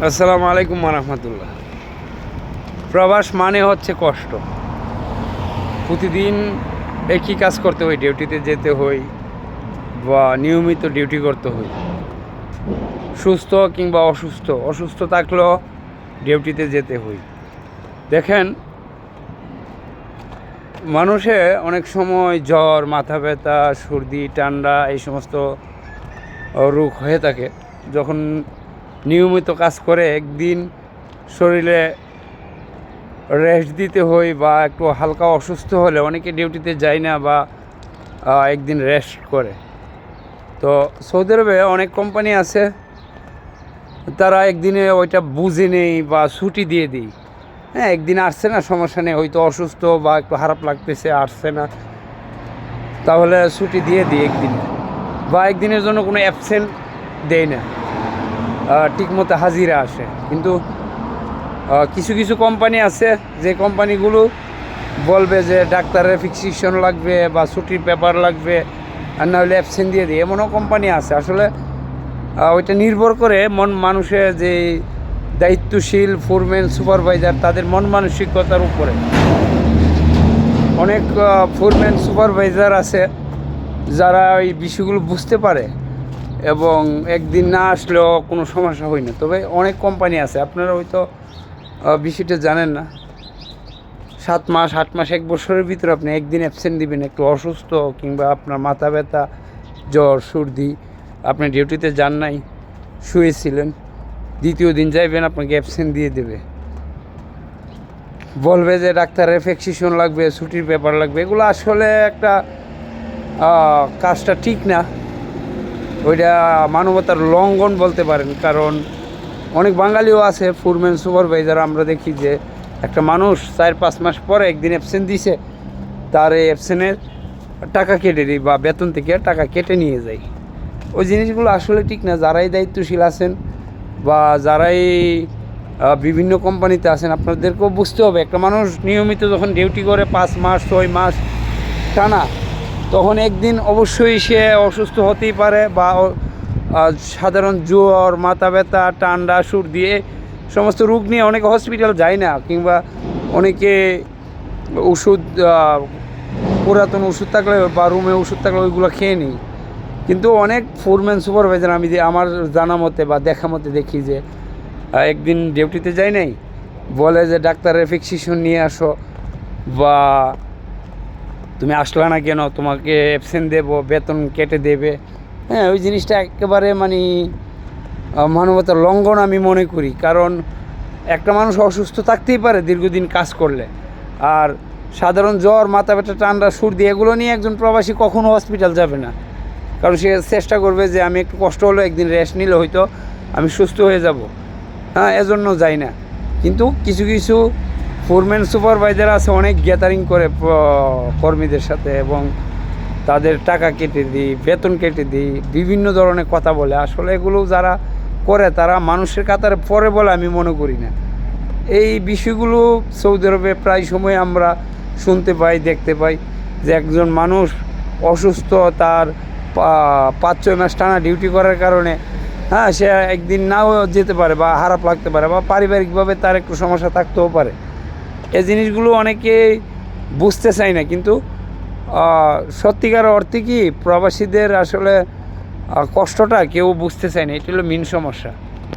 আসসালামু আলাইকুম রহমতুল্লাহ। প্রবাস মানে হচ্ছে কষ্ট। প্রতিদিন একই কাজ করতে হয়, ডিউটিতে যেতে হয় বা নিয়মিত ডিউটি করতে হয়। সুস্থ কিংবা অসুস্থ অসুস্থ থাকলেও ডিউটিতে যেতে হয়। দেখেন, মানুষে অনেক সময় জ্বর, মাথা ব্যথা, সর্দি, ঠান্ডা এই সমস্ত রোগ হয়ে থাকে। যখন নিয়মিত কাজ করে একদিন শরীরে রেস্ট দিতে হয় বা একটু হালকা অসুস্থ হলে অনেকে ডিউটিতে যায় না বা একদিন রেস্ট করে। তো সৌদি আরবে অনেক কোম্পানি আছে, তারা একদিনে ওইটা বুঝে নেই বা ছুটি দিয়ে দিই হ্যাঁ একদিন আসছে না, সমস্যা নেই, হয়তো অসুস্থ বা একটু খারাপ লাগতেছে, আসছে না। তাহলে ছুটি দিয়ে দিই একদিন। বা একদিনের জন্য কোনো অ্যাবসেন্ট দেয় না। ঠিকমতো হাজিরা আসে। কিন্তু কিছু কিছু কোম্পানি আছে, যে কোম্পানিগুলো বলবে যে ডাক্তারের ফিক্সিশন লাগবে বা ছুটির পেপার লাগবে, আর না হলে অ্যাবসেন্ট দিয়ে। দিই এমনও কোম্পানি আছে। আসলে ওইটা নির্ভর করে মন মানুষের যে দায়িত্বশীল ফোরম্যান সুপারভাইজার তাদের মন মানসিকতার উপরে। অনেক ফোরম্যান সুপারভাইজার আছে, যারা এই বিষয়গুলো বুঝতে পারে। এবং একদিন না আসলেও কোনো সমস্যা হয় না। তবে অনেক কোম্পানি আছে, আপনারা হয়তো বিষয়টা জানেন না। সাত মাস, আট মাস, এক বছরের ভিতরে আপনি একদিন অ্যাবসেন্ট দিবেন, একটু অসুস্থ কিংবা আপনার মাথা ব্যথা, জ্বর, সর্দি, আপনি ডিউটিতে যান নাই, শুয়েছিলেন, দ্বিতীয় দিন যাইবেন, আপনাকে অ্যাবসেন্ট দিয়ে দেবে। বলবে যে ডাক্তারের ফেক্সিশন লাগবে, ছুটির পেপার লাগবে, এগুলো আসলে একটা কাজটা ঠিক না। ওইটা মানবতার লঙ্ঘন বলতে পারেন, কারণ অনেক বাঙালিও আছে ফুরম্যান সুপারভাইজার আমরা দেখি যে একটা মানুষ চার পাঁচ মাস পরে একদিন অ্যাবসেন্ট দিছে, তার এই অ্যাবসেন্টের টাকা কেটে দিই বা বেতন থেকে টাকা কেটে নিয়ে যাই ওই জিনিসগুলো আসলে ঠিক না, যারাই দায়িত্বশীল আছেন বা যারাই বিভিন্ন কোম্পানিতে আছেন, আপনাদেরকেও বুঝতে হবে, একটা মানুষ নিয়মিত যখন ডিউটি করে পাঁচ মাস, ছয় মাস, টানা তখন একদিন অবশ্যই সে অসুস্থ হতেই পারে বা সাধারণ জ্বর, মাথা ব্যথা, ঠান্ডা সুর দিয়ে সমস্ত রোগ নিয়ে অনেকে হসপিটাল যায় না কিংবা অনেকে ওষুধ পুরাতন ওষুধ থাকলে বা রুমে ওষুধ থাকলে ওইগুলো খেয়ে নিই। কিন্তু অনেক ফোরম্যান সুপারভাইজার আমি যে আমার জানা মতে বা দেখা মতে দেখি যে একদিন ডিউটিতে যাই নাই, বলে যে, ডাক্তারের ফিক্সিশন নিয়ে আসো বা তুমি আসলা না কেন? তোমাকে অ্যাবসেন্ট দেবো, বেতন কেটে দেবে। হ্যাঁ ওই জিনিসটা একেবারে মানে মানবতার লঙ্ঘন আমি মনে করি। কারণ একটা মানুষ অসুস্থ থাকতেই পারে দীর্ঘদিন কাজ করলে। আর সাধারণ জ্বর, মাথা ব্যথা, ঠান্ডা, সর্দি, এগুলো নিয়ে একজন প্রবাসী কখনো হসপিটাল যাবে না। কারণ সে চেষ্টা করবে যে আমি একটু কষ্ট হলো একদিন রেস্ট নিলে হয়তো আমি সুস্থ হয়ে যাব। হ্যাঁ এজন্য যাই না। কিন্তু কিছু কিছু ফোরম্যান সুপারভাইজার আছে, অনেক গ্যাদারিং করে কর্মীদের সাথে এবং তাদের টাকা কেটে দিই, বেতন কেটে দিই, বিভিন্ন ধরনের কথা বলে। আসলে এগুলো যারা করে, তারা মানুষের কাতারে পরে বলে আমি মনে করি না। এই বিষয়গুলো সৌদি আরবে প্রায় সময় আমরা শুনতে পাই, দেখতে পাই যে একজন মানুষ অসুস্থ, তার পাঁচ, ছয় মাস টানা ডিউটি করার কারণে হ্যাঁ সে একদিন নাও যেতে পারে বা খারাপ লাগতে পারে বা পারিবারিকভাবে তার একটু সমস্যা থাকতেও পারে। এই জিনিসগুলো অনেকে বুঝতে চায় না, কিন্তু সত্যিকার অর্থে কি প্রবাসীদের আসলে কষ্টটা কেউ বুঝতে চায় না, এটি হলো মেন সমস্যা।